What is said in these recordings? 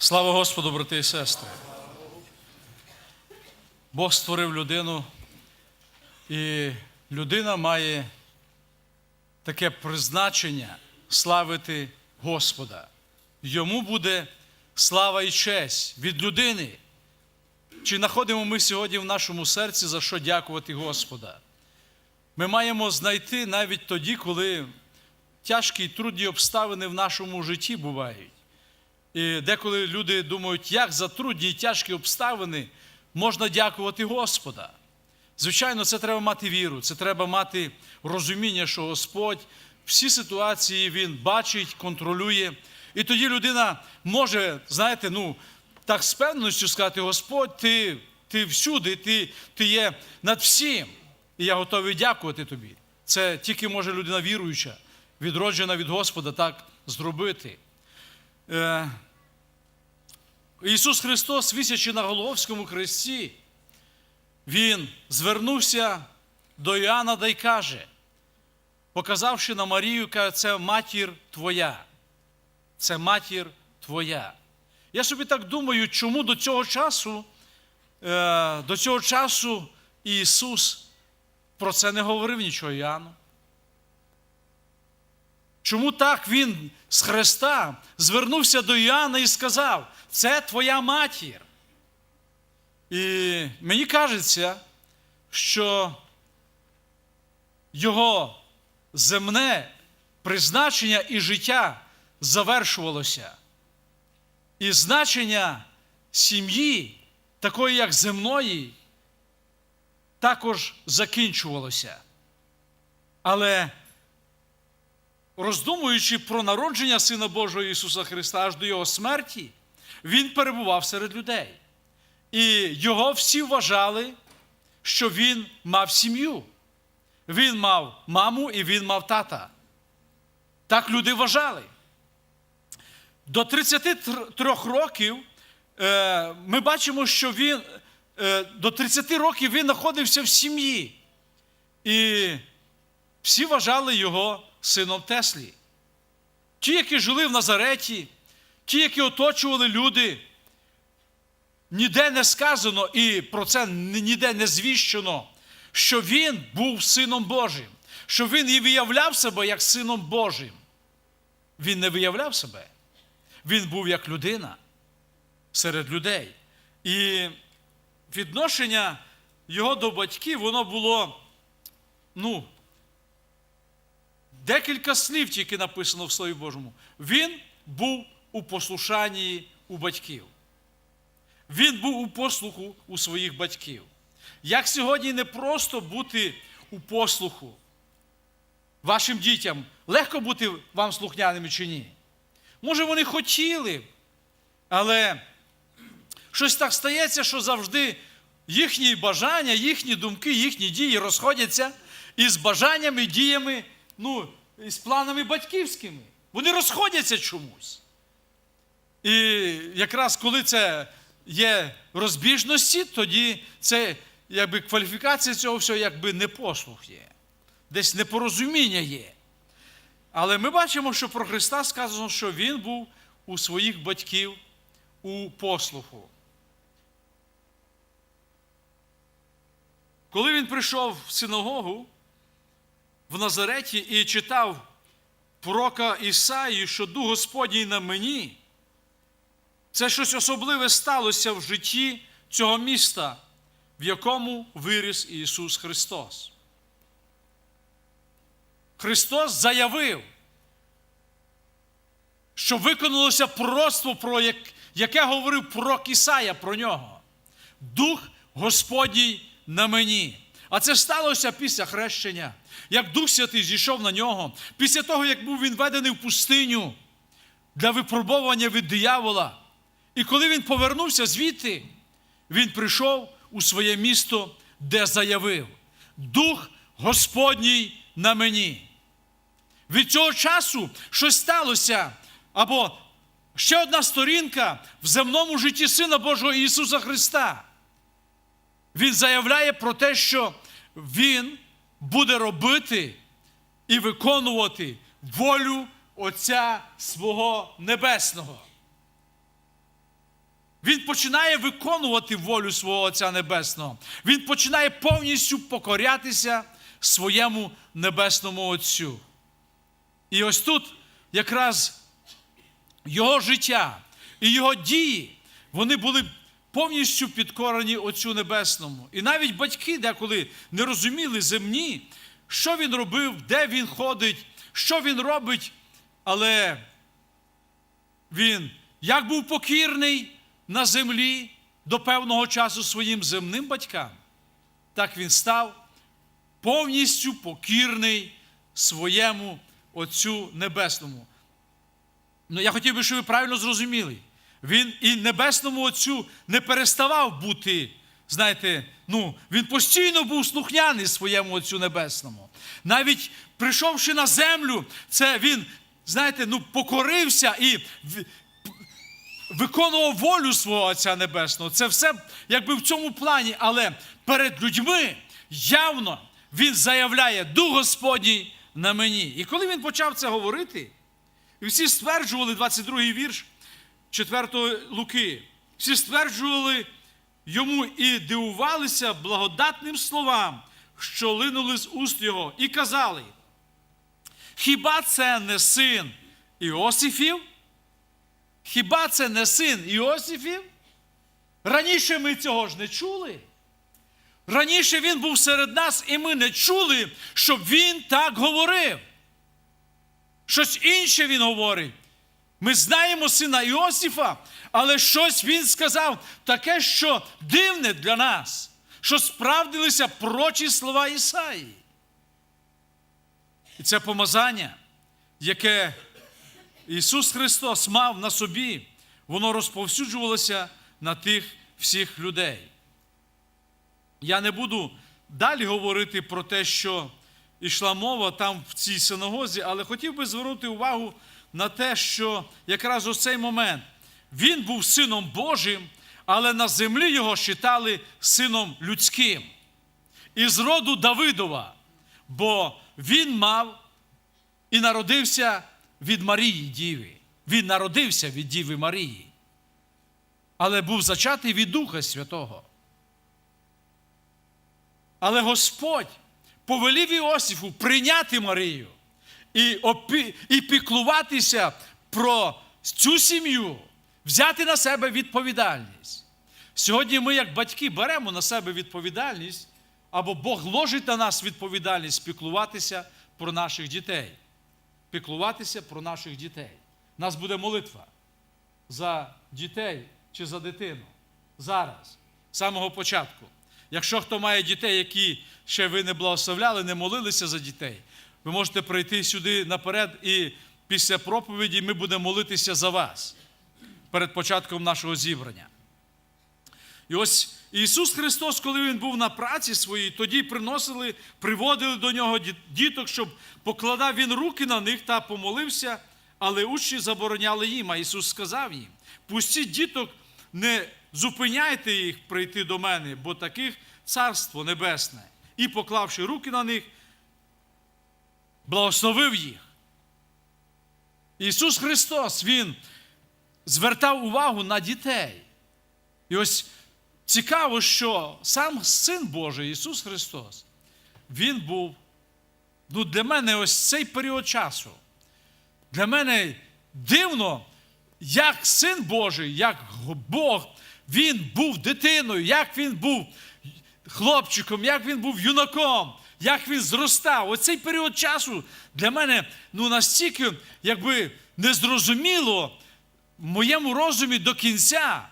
Слава Господу, брати і сестри. Бог створив людину, і людина має таке призначення славити Господа. Йому буде слава і честь від людини. Чи знаходимо ми сьогодні в нашому серці за що дякувати Господа? Ми маємо знайти навіть тоді, коли тяжкі і трудні обставини в нашому житті бувають. І деколи люди думають, як за трудні і тяжкі обставини можна дякувати Господа. Звичайно, це треба мати віру, це треба мати розуміння, що Господь всі ситуації Він бачить, контролює. І тоді людина може, знаєте, ну, так з певністю сказати: Господь, ти, ти всюди, ти, ти є над всім. І я готовий дякувати тобі. Це тільки може людина віруюча, відроджена від Господа, так зробити. Ісус Христос, висячи на Голговському хресті, Він звернувся до Іоанна да й каже, показавши на Марію, каже, це матір твоя. Це матір твоя. Я собі так думаю, чому до цього часу, е, до цього часу Ісус про це не говорив нічого Іоанну. Чому так він з Христа звернувся до Іоанна і сказав, це твоя матір. І мені кажеться, що його земне призначення і життя завершувалося. І значення сім'ї, такої як земної, також закінчувалося. Але роздумуючи про народження Сина Божого Ісуса Христа аж до Його смерті, Він перебував серед людей. І його всі вважали, що він мав сім'ю. Він мав маму і він мав тата. Так люди вважали. До 33 років е, ми бачимо, що він е, до 30 років він знаходився в сім'ї. І всі вважали його сином Теслі. Ті, які жили в Назареті, ті, які оточували люди, ніде не сказано і про це ніде не звіщено, що він був сином Божим, що він і виявляв себе як сином Божим. Він не виявляв себе. Він був як людина серед людей. І відношення його до батьків, воно було, ну, декілька слів тільки написано в Слові Божому. Він був у послушанні у батьків. Він був у послуху у своїх батьків. Як сьогодні не просто бути у послуху вашим дітям, легко бути вам слухняними чи ні? Може, вони хотіли, але щось так стається, що завжди їхні бажання, їхні думки, їхні дії розходяться із бажаннями, діями, ну, із планами батьківськими. Вони розходяться чомусь. І якраз коли це є розбіжності, тоді це якби кваліфікація цього всього якби непослух є. Десь непорозуміння є. Але ми бачимо, що про Христа сказано, що Він був у своїх батьків у послуху. Коли він прийшов в синагогу в Назареті і читав пророка Ісаї, що Дух Господній на мені, це щось особливе сталося в житті цього міста, в якому виріс Ісус Христос. Христос заявив, що виконалося пророцтво, про яке говорив пророк Ісая про нього. Дух Господній на мені. А це сталося після хрещення, як Дух Святий зійшов на нього, після того, як був він ведений в пустиню для випробовування від диявола. І коли він повернувся звідти, він прийшов у своє місто, де заявив: Дух Господній на мені. Від цього часу щось сталося, або ще одна сторінка в земному житті Сина Божого Ісуса Христа. Він заявляє про те, що Він буде робити і виконувати волю Отця свого Небесного. Він починає виконувати волю свого Отця Небесного. Він починає повністю покорятися своєму небесному Отцю. І ось тут якраз його життя і його дії, вони були повністю підкорені Отцю Небесному. І навіть батьки деколи не розуміли земні, що він робив, де він ходить, що він робить, але він як був покірний на землі до певного часу своїм земним батькам, так він став повністю покірний своєму Отцю Небесному. Ну, я хотів би, щоб ви правильно зрозуміли. Він і Небесному Отцю не переставав бути, знаєте, ну, він постійно був слухняний своєму Отцю Небесному. Навіть прийшовши на землю, це він, знаєте, ну, покорився і виконував волю свого Отця Небесного. Це все якби в цьому плані, але перед людьми явно він заявляє Дух Господній на мені. І коли він почав це говорити, і всі стверджували 22-й вірш 4 Луки, всі стверджували йому і дивувалися благодатним словам, що линули з уст його, і казали: Хіба це не син Іосифів? Хіба це не син Іосифів? Раніше ми цього ж не чули. Раніше він був серед нас, і ми не чули, щоб він так говорив. Щось інше він говорить. Ми знаємо сина Іосифа, але щось він сказав таке, що дивне для нас, що справдилися прочі слова Ісаї. І це помазання, яке Ісус Христос мав на собі, воно розповсюджувалося на тих всіх людей. Я не буду далі говорити про те, що йшла мова там в цій синагозі, але хотів би звернути увагу на те, що якраз у цей момент він був сином Божим, але на землі його вважали сином людським. Із роду Давидова, бо він мав і народився від Марії Діви. Він народився від Діви Марії, але був зачатий від Духа Святого. Але Господь повелів Іосифу прийняти Марію і, опі... і піклуватися про цю сім'ю, взяти на себе відповідальність. Сьогодні ми, як батьки, беремо на себе відповідальність, або Бог ложить на нас відповідальність піклуватися про наших дітей. Піклуватися про наших дітей. У нас буде молитва за дітей чи за дитину. Зараз, з самого початку. Якщо хто має дітей, які ще ви не благословляли, не молилися за дітей, ви можете прийти сюди наперед, і після проповіді ми будемо молитися за вас перед початком нашого зібрання. І ось Ісус Христос, коли Він був на праці своїй, тоді приносили, приводили до нього діток, щоб покладав Він руки на них та помолився, але учні забороняли їм. А Ісус сказав їм: пустіть діток, не зупиняйте їх прийти до мене, бо таких царство небесне. І, поклавши руки на них, благословив їх. Ісус Христос, Він звертав увагу на дітей. І ось цікаво, що сам Син Божий Ісус Христос, Він був, ну, для мене ось цей період часу. Для мене дивно, як Син Божий, як Бог, Він був дитиною, як Він був хлопчиком, як він був юнаком, як він зростав. Оцей період часу для мене ну, настільки якби незрозуміло в моєму розумі до кінця.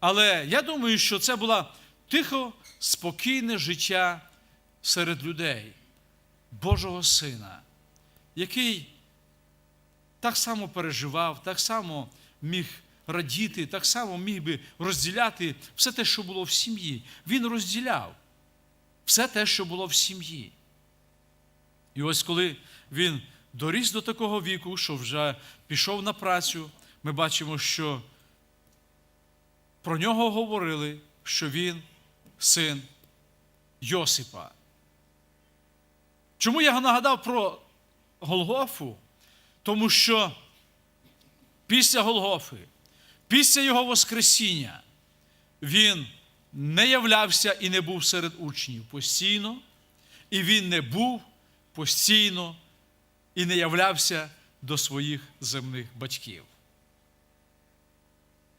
Але я думаю, що це було тихо, спокійне життя серед людей, Божого Сина, який так само переживав, так само міг радіти, так само міг би розділяти все те, що було в сім'ї. Він розділяв все те, що було в сім'ї. І ось коли він доріс до такого віку, що вже пішов на працю, ми бачимо, що про нього говорили, що він син Йосипа. Чому я нагадав про Голгофу? Тому що після Голгофи, після Його Воскресіння, він не являвся і не був серед учнів постійно, і він не був постійно і не являвся до своїх земних батьків.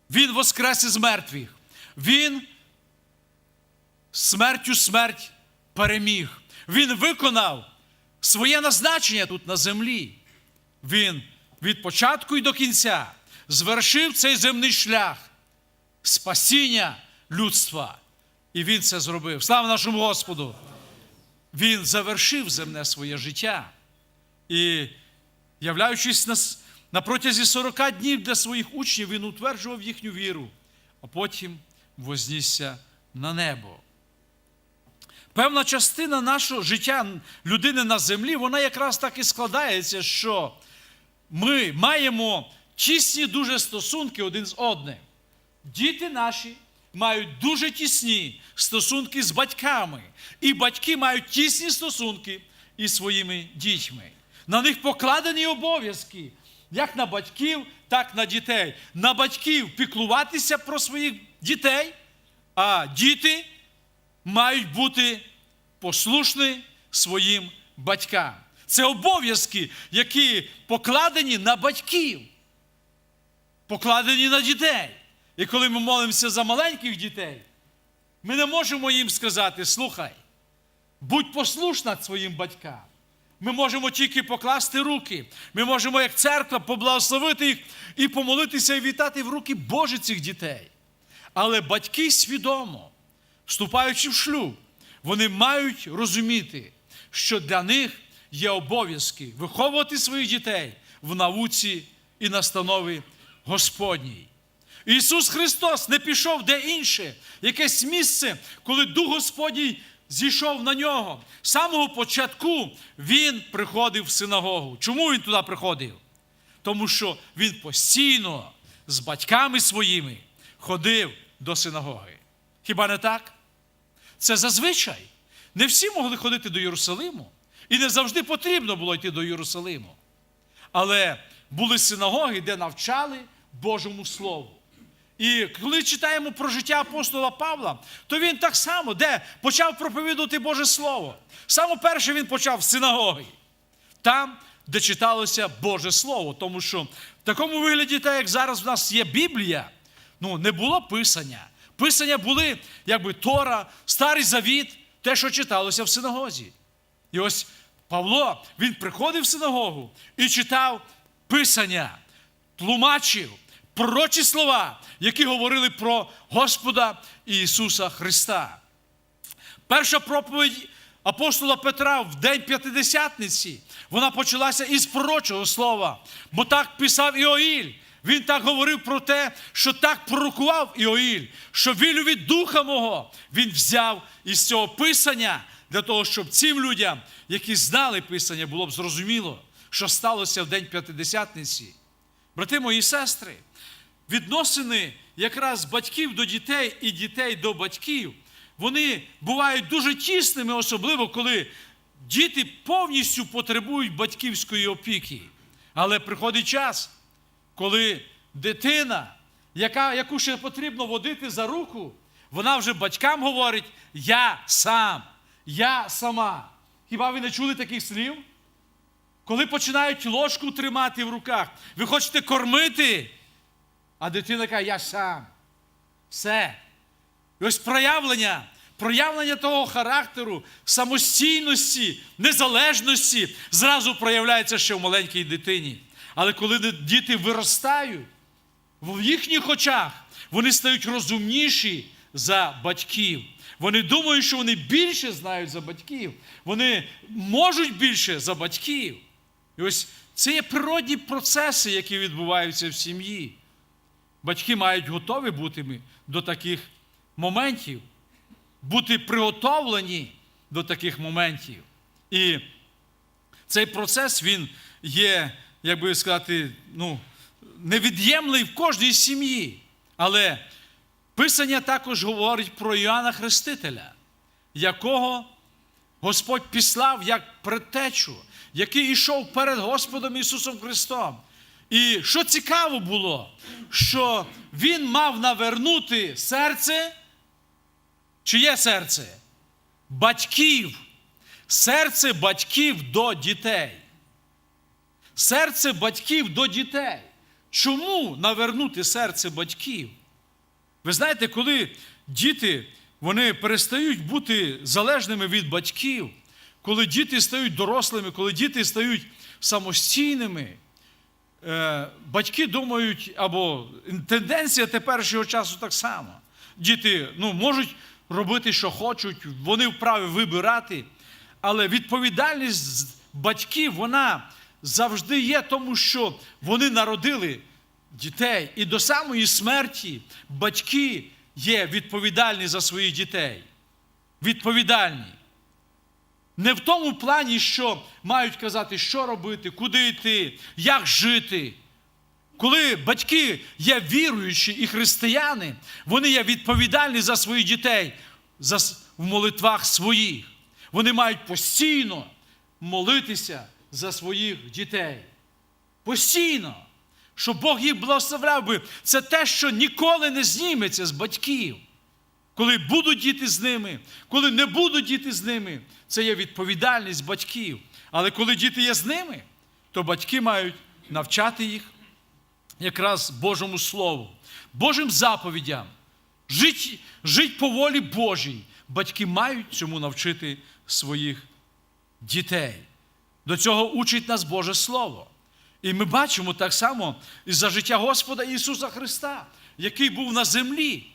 Він воскрес із мертвих. Він смертю смерть переміг. Він виконав своє назначення тут на землі. Він від початку і до кінця звершив цей земний шлях спасіння людства. І він це зробив. Слава нашому Господу! Він завершив земне своє життя. І, являючись на, на протязі 40 днів для своїх учнів, він утверджував їхню віру, а потім вознісся на небо. Певна частина нашого життя людини на землі, вона якраз так і складається, що ми маємо тісні дуже стосунки один з одним. Діти наші мають дуже тісні стосунки з батьками, і батьки мають тісні стосунки із своїми дітьми. На них покладені обов'язки, як на батьків, так на дітей. На батьків піклуватися про своїх дітей, а діти мають бути послушні своїм батькам. Це обов'язки, які покладені на батьків, покладені на дітей. І коли ми молимося за маленьких дітей, ми не можемо їм сказати: слухай, будь послушна своїм батькам. Ми можемо тільки покласти руки. Ми можемо, як церква, поблагословити їх і помолитися і вітати в руки Божі цих дітей. Але батьки свідомо, вступаючи в шлюб, вони мають розуміти, що для них є обов'язки виховувати своїх дітей в науці і настанові Господній. Ісус Христос не пішов де інше, якесь місце, коли Дух Господній зійшов на нього. З самого початку Він приходив в синагогу. Чому він туди приходив? Тому що він постійно з батьками своїми ходив до синагоги. Хіба не так? Це зазвичай. Не всі могли ходити до Єрусалиму, і не завжди потрібно було йти до Єрусалиму. Але були синагоги, де навчали Божому Слову. І коли читаємо про життя апостола Павла, то він так само, де почав проповідувати Боже Слово. Саме перше він почав з синагоги, там, де читалося Боже Слово. Тому що в такому вигляді, так як зараз в нас є Біблія, ну, не було писання. Писання були, якби Тора, Старий Завіт, те, що читалося в синагозі. І ось Павло, він приходив в синагогу і читав Писання, тлумачив пророчі слова, які говорили про Господа Ісуса Христа. Перша проповідь апостола Петра в день П'ятидесятниці, вона почалася із пророчого слова, бо так писав Іоїль. Він так говорив про те, що так пророкував Іоїль, що вілю від духа мого він взяв із цього писання для того, щоб цим людям, які знали писання, було б зрозуміло, що сталося в день П'ятидесятниці. Брати мої сестри, відносини якраз батьків до дітей і дітей до батьків, вони бувають дуже тісними, особливо коли діти повністю потребують батьківської опіки. Але приходить час, коли дитина, яка, яку ще потрібно водити за руку, вона вже батькам говорить: Я сам, я сама. Хіба ви не чули таких слів? Коли починають ложку тримати в руках, ви хочете кормити, а дитина каже, я сам. Все. І ось проявлення, проявлення того характеру, самостійності, незалежності зразу проявляється ще в маленькій дитині. Але коли діти виростають, в їхніх очах вони стають розумніші за батьків. Вони думають, що вони більше знають за батьків. Вони можуть більше за батьків. І ось це є природні процеси, які відбуваються в сім'ї. Батьки мають готові бути до таких моментів, бути приготовлені до таких моментів. І цей процес він є, як би сказати, ну, невід'ємний в кожній сім'ї. Але Писання також говорить про Іоанна Хрестителя, якого Господь післав як предтечу, який йшов перед Господом Ісусом Христом. І що цікаво було, що він мав навернути серце, чиє серце? Батьків. Серце батьків до дітей. Серце батьків до дітей. Чому навернути серце батьків? Ви знаєте, коли діти вони перестають бути залежними від батьків, коли діти стають дорослими, коли діти стають самостійними, батьки думають, або тенденція теперішнього часу так само. Діти ну, можуть робити, що хочуть, вони вправі вибирати, але відповідальність батьків вона завжди є, тому що вони народили дітей. І до самої смерті батьки є відповідальні за своїх дітей. Відповідальні. Не в тому плані, що мають казати, що робити, куди йти, як жити. Коли батьки є віруючі і християни, вони є відповідальні за своїх дітей за, в молитвах своїх. Вони мають постійно молитися за своїх дітей. Постійно. Щоб Бог їх благословляв би, це те, що ніколи не зніметься з батьків. Коли будуть діти з ними, коли не будуть діти з ними, це є відповідальність батьків. Але коли діти є з ними, то батьки мають навчати їх якраз Божому Слову, Божим заповідям, жить, жить по волі Божій. Батьки мають цьому навчити своїх дітей. До цього учить нас Боже Слово. І ми бачимо так само і за життя Господа Ісуса Христа, який був на землі.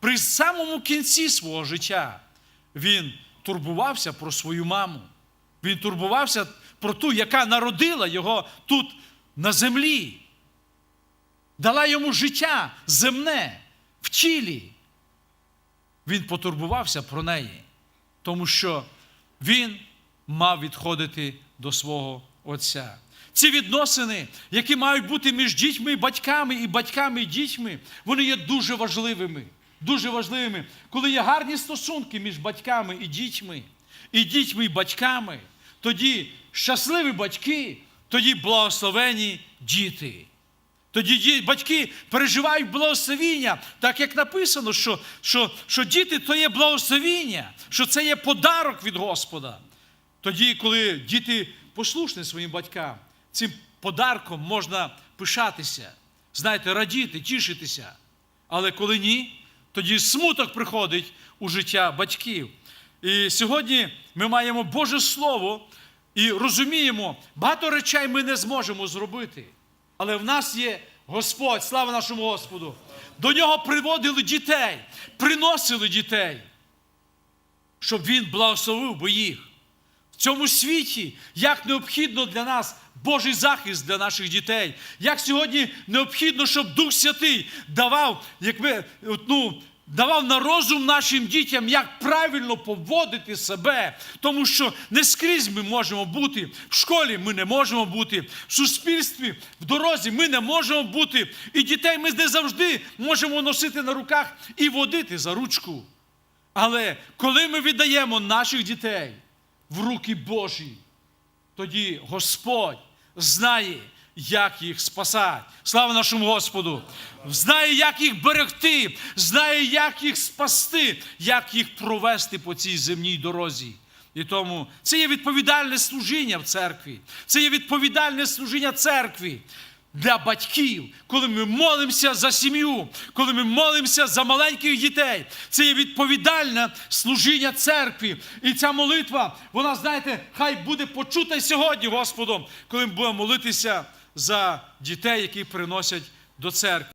При самому кінці свого життя він турбувався про свою маму. Він турбувався про ту, яка народила його тут на землі. Дала йому життя земне в тілі. Він потурбувався про неї, тому що він мав відходити до свого Отця. Ці відносини, які мають бути між дітьми батьками, і батьками і дітьми, вони є дуже важливими. Дуже важливими. Коли є гарні стосунки між батьками і дітьми, і дітьми і батьками, тоді щасливі батьки, тоді благословені діти. Тоді батьки переживають благословіння, так як написано, що, що, що діти то є благословіння, що це є подарок від Господа. Тоді, коли діти послушні своїм батькам, цим подарком можна пишатися, знаєте, радіти, тішитися. Але коли ні, тоді смуток приходить у життя батьків. І сьогодні ми маємо Боже Слово і розуміємо, багато речей ми не зможемо зробити. Але в нас є Господь, слава нашому Господу. До нього приводили дітей, приносили дітей, щоб Він благословив би їх. Цьому світі як необхідно для нас Божий захист для наших дітей, як сьогодні необхідно, щоб Дух Святий давав, якби, от, ну, давав на розум нашим дітям, як правильно поводити себе. Тому що не скрізь ми можемо бути, в школі ми не можемо бути, в суспільстві, в дорозі ми не можемо бути. І дітей ми не завжди можемо носити на руках і водити за ручку. Але коли ми віддаємо наших дітей в руки Божі, тоді Господь знає, як їх спасати. Слава нашому Господу! Знає, як їх берегти, знає, як їх спасти, як їх провести по цій земній дорозі. І тому це є відповідальне служіння в церкві. Це є відповідальне служіння церкві для батьків, коли ми молимося за сім'ю, коли ми молимося за маленьких дітей. Це є відповідальне служіння церкві. І ця молитва, вона, знаєте, хай буде почута сьогодні Господом, коли ми будемо молитися за дітей, які приносять до церкви.